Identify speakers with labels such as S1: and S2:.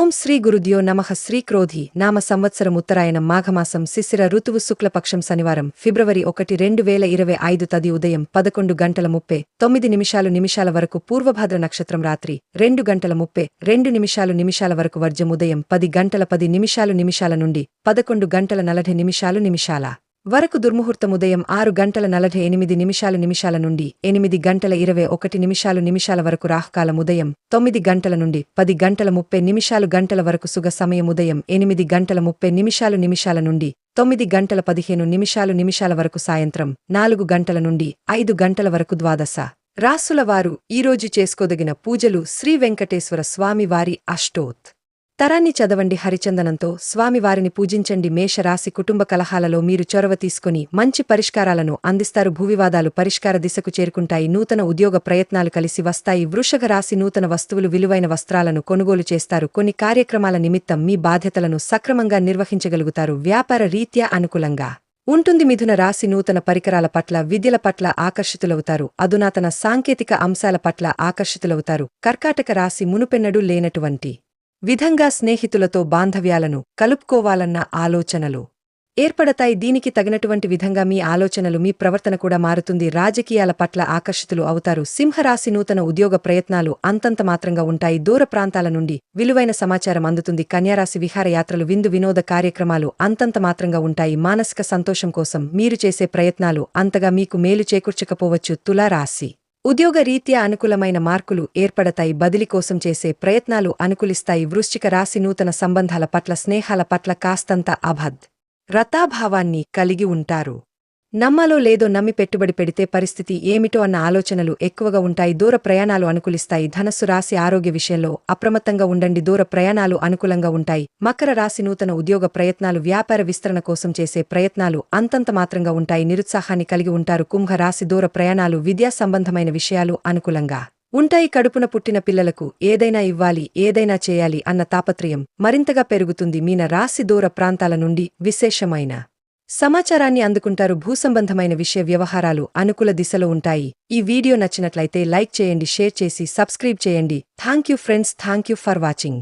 S1: ఓం శ్రీ గురుద్యో నమః శ్రీ క్రోధి నామ సంవత్సరం ఉత్తరాయణం మాఘమాసం శిశిర ఋతువు శుక్లపక్షం శనివారం ఫిబ్రవరి ఒకటి రెండు వేల ఇరవై ఐదు తది ఉదయం పదకొండు గంటల ముప్పై తొమ్మిది నిమిషాలు నిమిషాల వరకు పూర్వభాద్ర నక్షత్రం రాత్రి రెండు గంటల ముప్పై రెండు నిమిషాలు నిమిషాల వరకు వర్జం ఉదయం పది గంటల పది నిమిషాలు నిమిషాల నుండి పదకొండు గంటల నలభై నిమిషాలు నిమిషాల. వరకు దుర్ముహూర్తం ఉదయం ఆరు గంటల నలభై ఎనిమిది నిమిషాలు నిమిషాల నుండి ఎనిమిది గంటల ఇరవై ఒకటి నిమిషాలు నిమిషాల వరకు రాహకాలం ఉదయం తొమ్మిది గంటల నుండి పది గంటల ముప్పై నిమిషాలు గంటల వరకు సుగ సమయం ఉదయం ఎనిమిది గంటల ముప్పై నిమిషాలు నిమిషాల నుండి తొమ్మిది గంటల పదిహేను నిమిషాలు నిమిషాల వరకు సాయంత్రం నాలుగు గంటల నుండి ఐదు గంటల వరకు ద్వాదశ. రాసులవారు ఈరోజు చేసుకోదగిన పూజలు శ్రీ వెంకటేశ్వర స్వామివారి అష్టోత్. తరాన్ని చదవండి హరిచందనంతో స్వామివారిని పూజించండి మేషరాశి కుటుంబ కలహాలలో మీరు చొరవ తీసుకుని మంచి పరిష్కారాలను అందిస్తారు. భూవివాదాలు పరిష్కార దిశకు చేరుకుంటాయి. నూతన ఉద్యోగ ప్రయత్నాలు కలిసి వస్తాయి. వృషభ రాశి నూతన వస్తువులు విలువైన వస్త్రాలను కొనుగోలు చేస్తారు. కొన్ని కార్యక్రమాల నిమిత్తం మీ బాధ్యతలను సక్రమంగా నిర్వహించగలుగుతారు. వ్యాపార రీత్యా అనుకూలంగా ఉంటుంది. మిథున రాశి నూతన పరికరాల పట్ల విద్యల పట్ల ఆకర్షితులవుతారు. అధునాతన సాంకేతిక అంశాల పట్ల ఆకర్షితులవుతారు. కర్కాటక రాశి మునుపెన్నడూ లేనటువంటి విధంగా స్నేహితులతో బాంధవ్యాలను కలుపుకోవాలన్న ఆలోచనలు. ఏర్పడతాయి దీనికి తగినటువంటి విధంగా మీ ఆలోచనలు మీ ప్రవర్తన కూడా మారుతుంది. రాజకీయాల పట్ల ఆకర్షితులు అవుతారు. సింహరాశి నూతన ఉద్యోగ ప్రయత్నాలు అంతంత మాత్రంగా ఉంటాయి. దూర ప్రాంతాల నుండి విలువైన సమాచారం అందుతుంది. కన్యారాశి విహారయాత్రలు విందు వినోద కార్యక్రమాలు అంతంత మాత్రంగా ఉంటాయి. మానసిక సంతోషం కోసం మీరు చేసే ప్రయత్నాలు అంతగా మీకు మేలు చేకూర్చకపోవచ్చు. తులారాశి ఉద్యోగ రీత్యా అనుకూలమైన మార్కులు ఏర్పడతాయి. బదిలీ కోసం చేసే ప్రయత్నాలు అనుకూలిస్తాయి. వృశ్చిక రాశి నూతన సంబంధాల పట్ల స్నేహాల పట్ల కాస్తంత అభద్ రతాభావాన్ని కలిగి ఉంటారు. నమ్మాలో లేదో నమ్మి పెట్టుబడి పెడితే పరిస్థితి ఏమిటో అన్న ఆలోచనలు ఎక్కువగా ఉంటాయి. దూర ప్రయాణాలు అనుకూలిస్తాయి. ధనస్సు రాశి ఆరోగ్య విషయంలో అప్రమత్తంగా ఉండండి. దూర ప్రయాణాలు అనుకూలంగా ఉంటాయి. మకర రాశి నూతన ఉద్యోగ ప్రయత్నాలు వ్యాపార విస్తరణ కోసం చేసే ప్రయత్నాలు అంతంత మాత్రంగా ఉంటాయి. నిరుత్సాహాన్ని కలిగి ఉంటారు. కుంభ రాశి దూర ప్రయాణాలు విద్యా సంబంధమైన విషయాలు అనుకూలంగా ఉంటాయి. కడుపున పుట్టిన పిల్లలకు ఏదైనా ఇవ్వాలి ఏదైనా చేయాలి అన్న తాపత్రయం మరింతగా పెరుగుతుంది. మీన రాశి దూర ప్రాంతాల నుండి విశేషమైన సమాచారాన్ని అందుకుంటారు భూసంబంధమైన విషయ వ్యవహారాలు అనుకూల దిశలో ఉంటాయి. ఈ వీడియో నచ్చినట్లయితే లైక్ చేయండి షేర్ చేసి సబ్స్క్రైబ్ చేయండి. Thank you friends thank you for watching.